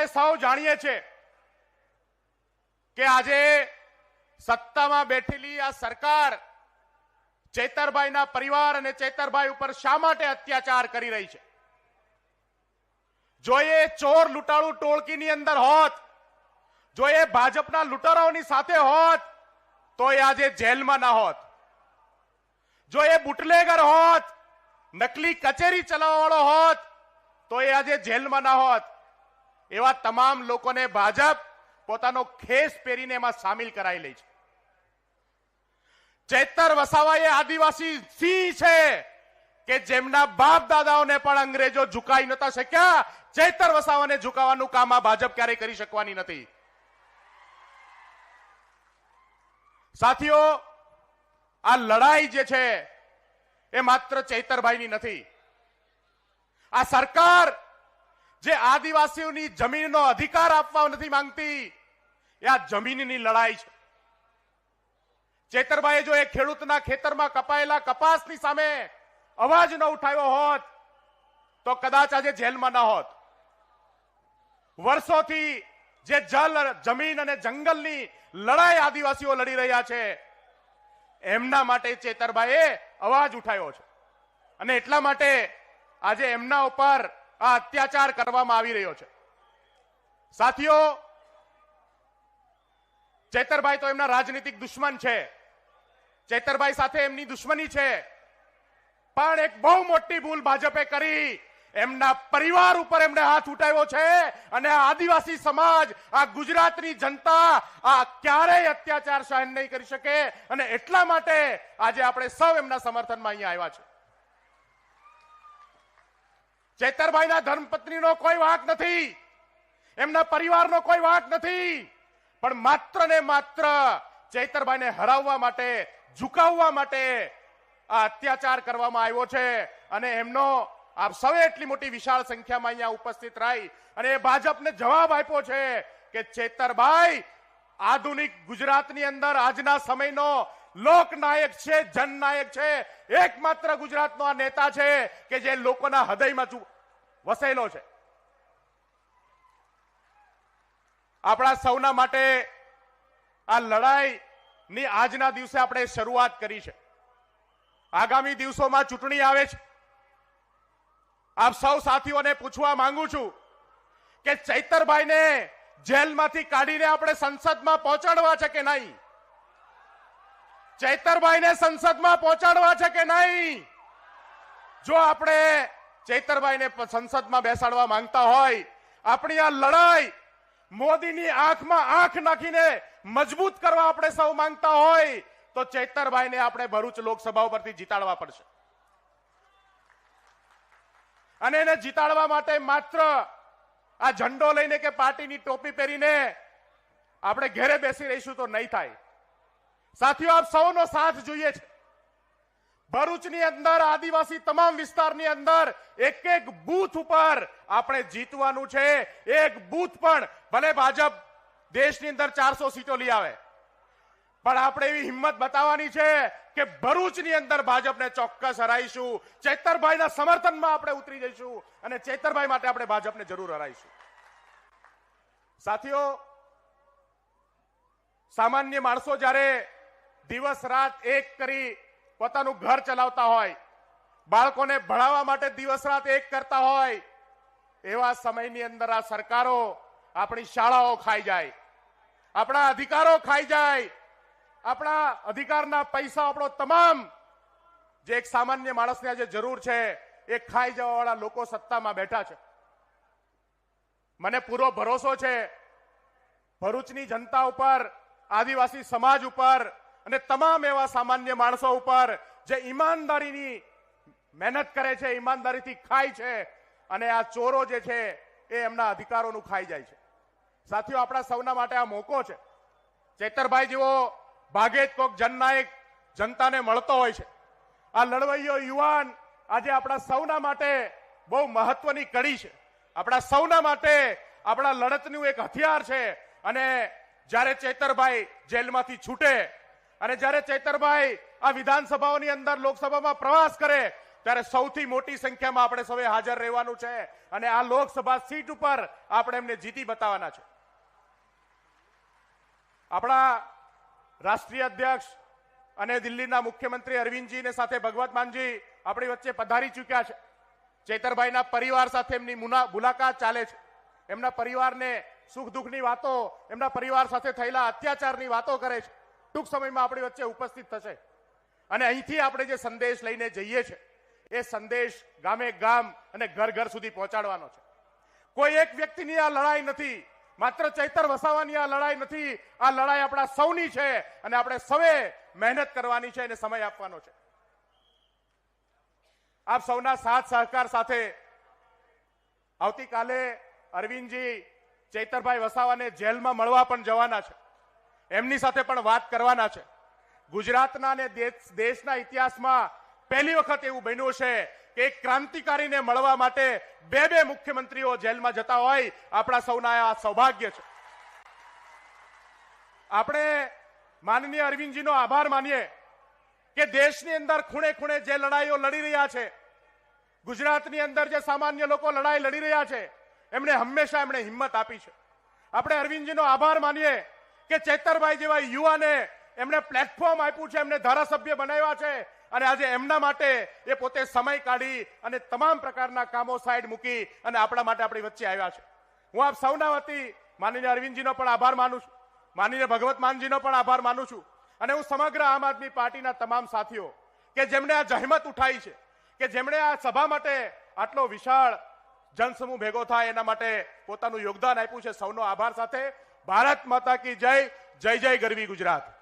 આપણે સૌ જાણીએ છીએ કે આજે સત્તામાં બેઠેલી આ સરકાર ચેતરભાઈના પરિવાર અને ચેતરભાઈ ઉપર શા માટે અત્યાચાર કરી રહી છે? જો એ ચોર લૂંટાળુ ટોળકીની અંદર હોત, જો એ ભાજપના લૂંટારાઓની સાથે હોત, તો એ આજે જેલમાં ના હોત. જો એ બુટલેગર હોત, નકલી કચેરી ચલાવવાળો હોત, તો એ આજે જેલમાં ના હોત. એવા તમામ લોકોને ભાજપ પોતાનો ખેસ પહેરીને એમાં સામેલ કરાવી લે છે. ચેતર વસાવા એ આદિવાસી સિંહ છે કે જેમના બાપ દાદાઓને પણ અંગ્રેજો ઝુકાઈ નતા શક્યા. ચેતર વસાવાને ઝુકાવવાનું કામ આ ભાજપ ક્યારેય કરી શકવાની નથી. સાથીઓ, આ લડાઈ જે છે એ માત્ર ચૈતરભાઈની નથી. આ સરકાર જે આદિવાસીઓની જમીનનો અધિકાર આપવા નથી માંગતી, એ આ જમીનની લડાઈ છે. ચેતરભાઈએ જો એ ખેડૂતના ખેતરમાં કપાયેલા કપાસની સામે અવાજ ન ઉઠાવ્યો હોત, તો કદાચ આજે જેલમાં ન હોત. વર્ષોથી જે જલ, જમીન અને જંગલની લડાઈ આદિવાસીઓ લડી રહ્યા છે, એમના માટે ચેતરભાઈએ અવાજ ઉઠાવ્યો છે. અને એટલા માટે આજે એમના ઉપર આ અત્યાચાર કરવામાં આવી રહ્યો છે. સાથીઓ, ચેતરભાઈ તો એમના રાજનીતિક દુશ્મન છે. ચેતરભાઈ સાથે એમની દુશ્મની છે. પણ એક બહુ મોટી ભૂલ ભાજપે કરી. એમના પરિવાર ઉપર એમને હાથ ઉઠાવ્યો છે અને આદિવાસી સમાજ, આ ગુજરાતની જનતા આ ક્યારેય અત્યાચાર સહન નહીં કરી શકે. અને એટલા માટે આજે આપણે સૌ એમના સમર્થનમાં અહીંયા આવ્યા છે. ચેતરભાઈના ધર્મપત્નીનો કોઈ વાંક નથી. એમના પરિવારનો કોઈ વાંક નથી. પણ માત્ર ને માત્ર ચૈતરભાઈને હરાવવા માટે, ઝુકાવવા માટે આ અત્યાચાર કરવામાં આવ્યો છે. અને એમનો આપ સૌએ એટલી મોટી વિશાળ સંખ્યામાં અહીંયા ઉપસ્થિત રહી અને એ ભાજપને જવાબ આપ્યો છે કે ચેતરભાઈ, આધુનિક ગુજરાતની અંદર આજના સમયનો લોકનાયક છે, જનનાયક છે. એકમાત્ર ગુજરાતનો આ નેતા છે કે જે લોકોના હૃદયમાં વસેલો છે. આપણા સૌના માટે આ લડાઈની આજના દિવસે આપણે શરૂઆત કરી છે. આગામી દિવસોમાં ચૂંટણી આવે છે. આપ સૌ સાથીઓને પૂછવા માંગુ છું કે ચૈતરભાઈને જેલમાંથી કાઢીને આપણે સંસદમાં પહોંચાડવા છે કે નહીં? ચૈતરભાઈને સંસદમાં પહોંચાડવા છે કે નહીં? જો આપણે ચૈતરભાઈને સંસદમાં બેસાડવા માંગતા હોય, આપણી આ લડાઈ મોદીની આંખમાં આંખ નાખીને મજબૂત કરવા આપણે સૌ માંગતા હોય, તો ચૈતરભાઈને આપણે ભરૂચ લોકસભા ઉપરથી જીતાડવા પડશે. અને એને જીતાડવા માટે માત્ર આ ઝંડો લઈને કે પાર્ટીની ટોપી પહેરીને આપણે ઘેરે બેસી રહીશું તો નહીં થાય. સાથીઓ, આપ સૌનો સાથ જોઈએ છે. ભરૂચની અંદર, આદિવાસી તમામ વિસ્તારની અંદર એક એક બૂથ ઉપર આપણે જીતવાનું છે. એક બૂથ પણ ભલે ભાજપ દેશની અંદર ચારસો સીટો લઈ આવે, પણ આપણે એવી હિંમત બતાવવાની છે કે ભરૂચની અંદર ભાજપને ચોક્કસ હરાઈશું. ચેતરભાઈના સમર્થનમાં આપણે ઉતરી જઈશું અને ચેતરભાઈ માટે આપણે ભાજપને જરૂર હરાઈશું. સાથીઓ, સામાન્ય માણસો જ્યારે દિવસ રાત એક કરી પોતાનું ઘર ચલાવતા હોય, બાળકોને ભણાવવા માટે દિવસ રાત એક કરતા હોય, એવા સમયની અંદર આ સરકારો આપણી શાળાઓ ખાઈ જાય, આપણા અધિકારો ખાઈ જાય, આપણા અધિકારના પૈસા આપણો તમામ જે એક સામાન્ય માણસને આજે જરૂર છે, એ ખાઈ જવાવાળા લોકો સત્તામાં બેઠા છે. મને પૂરો ભરોસો છે, ભરૂચની જનતા ઉપર, આદિવાસી સમાજ ઉપર અને તમામ એવા સામાન્ય માણસો ઉપર જે ઈમાનદારીની મહેનત કરે છે, ઈમાનદારીથી ખાય છે અને આ ચોરો જે છે એ એમના અધિકારોનું ખાઈ જાય છે. સાથીઓ, આપણા સૌના માટે આ મોકો છે. ચેતરભાઈ જેવો ભાગે જ કોક જનનાયક જનતાને મળતો હોય છે. આ લડવૈયો યુવાન આજે આપણા સૌના માટે બહુ મહત્વની કડી છે. આપણા સૌના માટે આપણા લડતનું એક હથિયાર છે અને જ્યારે ચેતરભાઈ જેલમાંથી છૂટે અને જ્યારે ચેતરભાઈ આ વિધાનસભાઓની અંદર લોકસભામાં પ્રવાસ કરે, ત્યારે સૌથી મોટી સંખ્યામાં આપણે સૌએ હાજર રહેવાનું છે અને આ લોકસભા સીટ ઉપર આપણે એમને જીતી બતાવવાના છે. આપણા રાષ્ટ્રીય અધ્યક્ષ અને દિલ્હીના મુખ્યમંત્રી અરવિંદજીને સાથે ભગવત માનજી આપણી વચ્ચે પધારી ચૂક્યા છે. ચેતરભાઈના પરિવાર સાથે એમની મુના- મુલાકાત ચાલે છે. એમના પરિવારને સુખ દુઃખની વાતો, એમના પરિવાર સાથે થયેલા અત્યાચારની વાતો કરે છે. ટૂંક સમયમાં આપણી વચ્ચે ઉપસ્થિત થશે. અને અહીંથી આપણે જે સંદેશ લઈને જઈએ છીએ એ સંદેશ ગામે ગામ અને ઘર ઘર સુધી પહોંચાડવાનો છે. કોઈ એક વ્યક્તિની આ લડાઈ નથી, માત્ર ચૈતર વસાવાની આ લડાઈ નથી, આ લડાઈ આપણા સૌની છે અને આપણે સૌએ મહેનત કરવાની છે અને સમય આપવાનો છે. આપ સૌના સાથ સહકાર સાથે આવતીકાલે અરવિંદજી ચૈતરભાઈ વસાવાને જેલમાં મળવા પણ જવાના છે. એમની સાથે પણ વાત કરવાના છે. ગુજરાતના અને દેશ- દેશના ઇતિહાસમાં પહેલી વખત એવું બન્યું છે કે એક ક્રાંતિકારીને મળવા માટે બે બે મુખ્યમંત્રીઓ જેલમાં જતા હોય, આપણા સૌના આ સૌભાગ્ય છે. આપણે માનનીય અરવિંદજીનો આભાર માનીએ કે દેશની અંદર ખૂણે ખૂણે જે લડાઈઓ લડી રહ્યા છે, ગુજરાતની અંદર જે સામાન્ય લોકો લડાઈ લડી રહ્યા છે એમણે હંમેશા એમણે હિંમત આપી છે. આપણે અરવિંદજીનો આભાર માનીએ કે ચેતરભાઈ જેવા યુવાને એમણે પ્લેટફોર્મ આપ્યું છે, એમને ધારાસભ્ય બનાવ્યા છે અને આજે એમના માટે એ પોતે સમય કાઢી અને તમામ પ્રકારના કામો સાઈડ મૂકી અને આપણા માટે આપણી વચ્ચે આવ્યા છે. હું આપ સૌના વતી માનનીય અરવિંદજીનો પણ આભાર માનું છું. માનનીય ભગવત માનજીનો પણ આભાર માનું છું. અને હું સમગ્ર આમ આદમી પાર્ટીના તમામ સાથીઓ કે જેમણે આ જહેમત ઉઠાઈ છે, કે જેમણે આ સભા માટે આટલો વિશાળ જનસમૂહ ભેગો થાય એના માટે પોતાનું યોગદાન આપ્યું છે, સૌનો આભાર સાથે ભારત માતા કી જય જય જય ગરવી ગુજરાત.